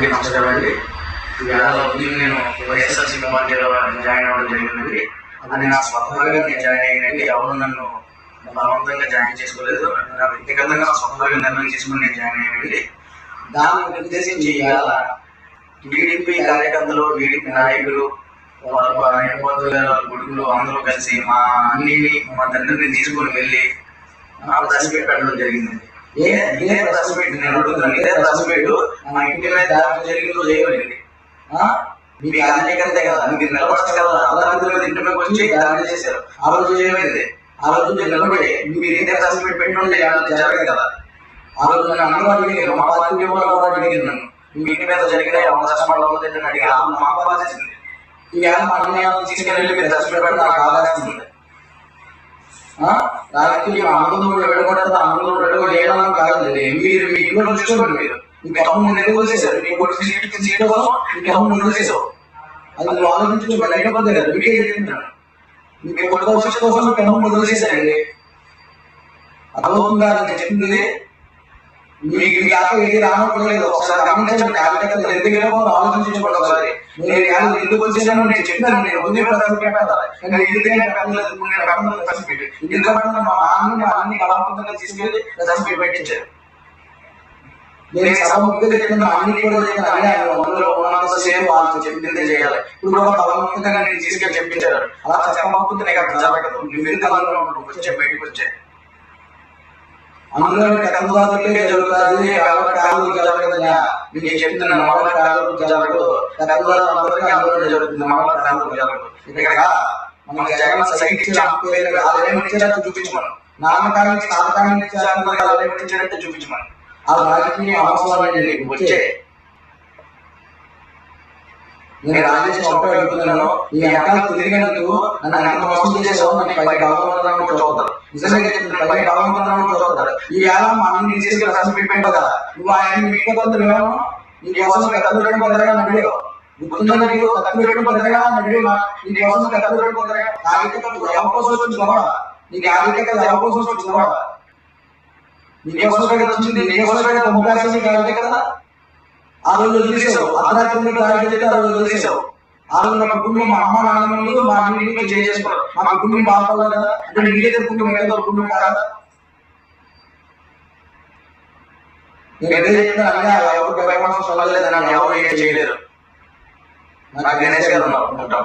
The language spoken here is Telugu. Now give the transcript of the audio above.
అందరికీ నమస్కారం అండి ఇవాళ నేను వైఎస్ఆర్సీపీ పార్టీలో జాయిన్ అవ్వడం జరిగింది. అది నా స్వతంత్రంగా నేను జాయిన్ అయ్యానండి ఎవరు నన్ను బలవంతంగా జాయిన్ చేసుకోలేదు. నా వ్యక్తిగతంగా నా స్వతహాగా నిర్ణయం చేసుకుని నేను జాయిన్ అయ్యానండి దాన్ని ఉద్దేశించి ఇవాళ టీడీపీ కార్యకర్తలు టీడీపీ నాయకులు వాళ్ళ కొడుకులు అందరూ కలిసి మా అన్నిని మా తండ్రిని తీసుకొని వెళ్ళి ఆ ప్రెస్ పెట్టడం జరిగింది ఏ ఇదే ప్రెస్ పెట్టి నేను అడుగుతున్నాను ఏ ప్రెస్ మీట్ మా ఇంటి మీద దాడి జరిగిందో చేయలేదు మీకు అనేకంతే కదా. మీరు నిలబడచ్చు కదా. అర్ధరాత్రి మీద ఇంటి మీద వచ్చి దాడి చేశారు. ఆ రోజు ఏమైంది ఆ రోజు మీరు నిలబడి మీరు ఇదే ప్రెస్ మీట్ పెట్టుంటే జరగదు కదా. ఆ రోజు నన్ను అందరూ మా పార్టీ కూడా నన్ను. మీ ఇంటి మీద జరిగిన ఎవరు కష్టపడలేదు అని అడిగారు. మా ఈ ఏళ్ళ మా అన్నయ్య తీసుకెళ్ళి మీరు దర్శనం పెడితే నాకు ఆదాస్తుంది రాజకీయ ఆందోళన వెళ్ళకూడదు ఆందోళన వెళ్ళకూడదు ఏమన్నా మీరు మీ ఇంట్లో చూసుకోండి మీరు. మీ కమ్మ నిలువ చేశారు మీ సీట్ కోసం మీ కమ్మ నిలువ అది నువ్వు ఆలోచించుకోండి లేకపోతే కదా మీకే చెప్తున్నాను. మీ కొడుకు కోసం మీ కమ్మ నిలువ అర్థమవుతుందా నేను చెప్పింది మీకు ఈ ఆట ఏది రానట్లేదు ఒకసారి గమనించండి. కార్యకర్తలు ఎందుకంటే ఆలోచించుకోండి ఒకసారి. నేను యాభై ఎందుకు వచ్చేసాను నేను చెప్పాను. నేను ముందే ప్రశ్న పెట్టాలి కానీ ఎందుకంటే పెట్టలేదు నేను పెట్టలేదు ప్రశ్న పెట్టి ఎందుకంటే మా నాన్న మా అన్ని కళాత్మకంగా తీసుకెళ్ళి ప్రశ్న పెట్టించారు. నేను సభముఖంగా చెప్పిన అన్ని కూడా చెప్పిన అన్యాయం అందులో ఉన్నంత సేపు వాళ్ళు చెప్పిందే చేయాలి. ఇప్పుడు కూడా బలవంతంగా నేను తీసుకెళ్ళి చెప్పించారు. అలా చెప్పకపోతే నీకు అక్కడ జరగదు. నువ్వు ఎందుకు అందులో వచ్చి బయటకు వచ్చాయి అందులో కథలకే జరుగుతుంది కాదు జరగదయ్యా మీకు చెప్తున్నాను మగ కాదు జరగదు కథలకి అందులో జరుగుతుంది మగ కాదు జరగదు. ఇక్కడ జగన్ సైట్ పేరు వాళ్ళు చూపించమను. నామకానికి సాధకానికి ఇచ్చారు వాళ్ళు చూపించమను. ఆ రాజకీయ అవసరాలు నీకు వచ్చే నేను రాజేష్ ఒకటే అడుగుతున్నాను ఈ అకాలు తిరిగినందుకు నన్ను ఎంత మోసం చేసావు నన్ను పై భగవంతుడు చూస్తారు నిజంగా చెప్తున్నాను పై భగవంతుడు ఈ వేళ మా అన్ని తీసుకెళ్ళి రాసి పెట్టావు కదా నువ్వు ఆయన మీకు కొందరు ఏమో నీ కోసం కథలు పెట్టడం పొందగా నడిలో గుర్తుందా నీకు కథలు పెట్టడం పొందగా నడిలో నీ కోసం కథలు పెట్టడం పొందగా ఆగితే ఎవరి కోసం వచ్చింది గొడవ నీకు ఆగితే ఎవరి కోసం వచ్చింది గొడవ నీకోసం వచ్చింది నీకోసం కదా అవకాశం నీకు ఆ రోజు వదిలేసావు అర్ధరాత్రి కార్యక్రమం ఆ రోజు వదిలేసావు ఆ రోజు నా కుటుంబం మా అమ్మ నాన్న ముందు మా అన్ని చేసుకున్నారు మా కుటుంబం బాగుపడాలి కదా. అంటే మీరే కుటుంబం ఏదో కుటుంబం కాదా ఎవరు భయపడాల్సిన నన్ను ఎవరు ఏం చేయలేరు. నాకు గణేష్ గారు ఉన్నారు ఉంటాం.